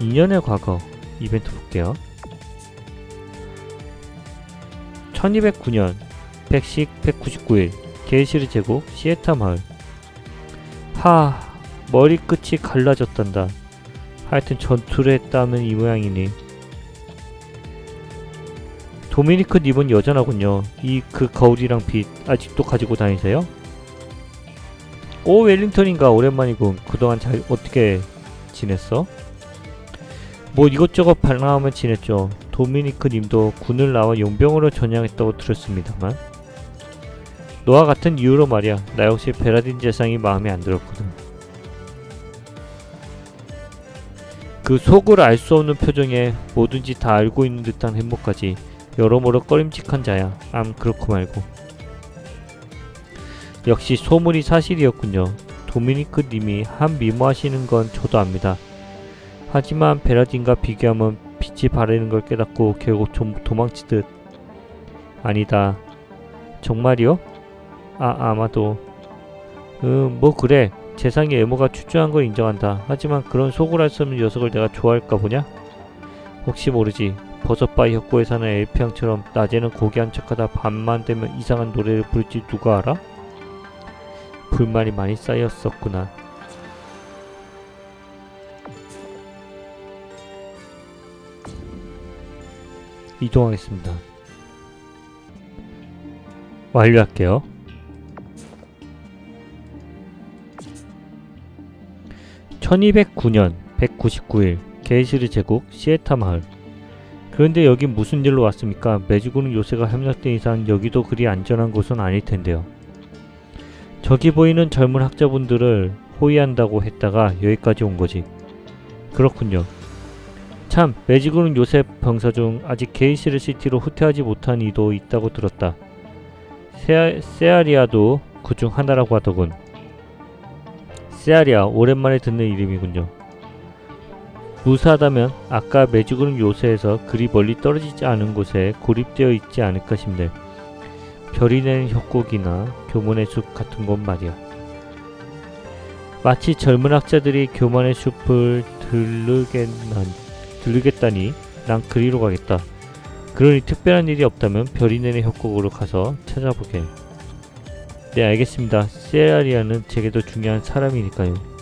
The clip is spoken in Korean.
2년의 과거 이벤트 볼게요. 1209년 110 199일 게이시르 제국 시에타 마을 하 머리끝이 갈라졌단다. 하여튼 전투를 했다면 이 모양이니 도미니크 님은 여전하군요. 이 그 거울이랑 빛 아직도 가지고 다니세요? 오 웰링턴인가 오랜만이군. 그동안 잘 어떻게 지냈어? 뭐 이것저것 발랑하면 지냈죠. 도미니크 님도 군을 나와 용병으로 전향했다고 들었습니다만 너와 같은 이유로 말이야. 나 역시 베라딘 재상이 마음에 안 들었거든. 그 속을 알 수 없는 표정에 뭐든지 다 알고 있는 듯한 행복까지 여러모로 꺼림칙한 자야. 암 그렇고 말고. 역시 소문이 사실이었군요. 도미니크 님이 한 미모하시는 건 저도 압니다. 하지만 베라딘과 비교하면 빛이 바래는 걸 깨닫고 결국 좀 도망치듯 아니다. 정말이요? 아 아마도 음뭐 그래 재상의 외모가 추추한 걸 인정한다. 하지만 그런 속을 알 수 없는 녀석을 내가 좋아할까 보냐? 혹시 모르지. 버섯바위 협곡에 사는 엘피앙처럼 낮에는 고귀한 척하다 밤만 되면 이상한 노래를 부를지 누가 알아? 불만이 많이 쌓였었구나. 이동하겠습니다. 완료할게요. (1209년) (199일) 게이시르 제국 시에타 마을 그런데 여긴 무슨 일로 왔습니까? 매주군은 요새가 협력된 이상 여기도 그리 안전한 곳은 아닐 텐데요. 저기 보이는 젊은 학자분들을 호위한다고 했다가 여기까지 온 거지. 그렇군요. 참, 매지군은 요새 병사 중 아직 게이시르 시티로 후퇴하지 못한 이도 있다고 들었다. 세아, 세아리아도 그 중 하나라고 하더군. 세아리아, 오랜만에 듣는 이름이군요. 무사하다면 아까 매지군은 요새에서 그리 멀리 떨어지지 않은 곳에 고립되어 있지 않을까 싶네. 별이 내는 협곡이나 교문의 숲 같은 곳 말이야. 마치 젊은 학자들이 교만의 숲을 들르겠난, 들르겠다니 난 그리로 가겠다. 그러니 특별한 일이 없다면 별이 내는 협곡으로 가서 찾아보게. 네 알겠습니다. 세아리아는 제게도 중요한 사람이니까요.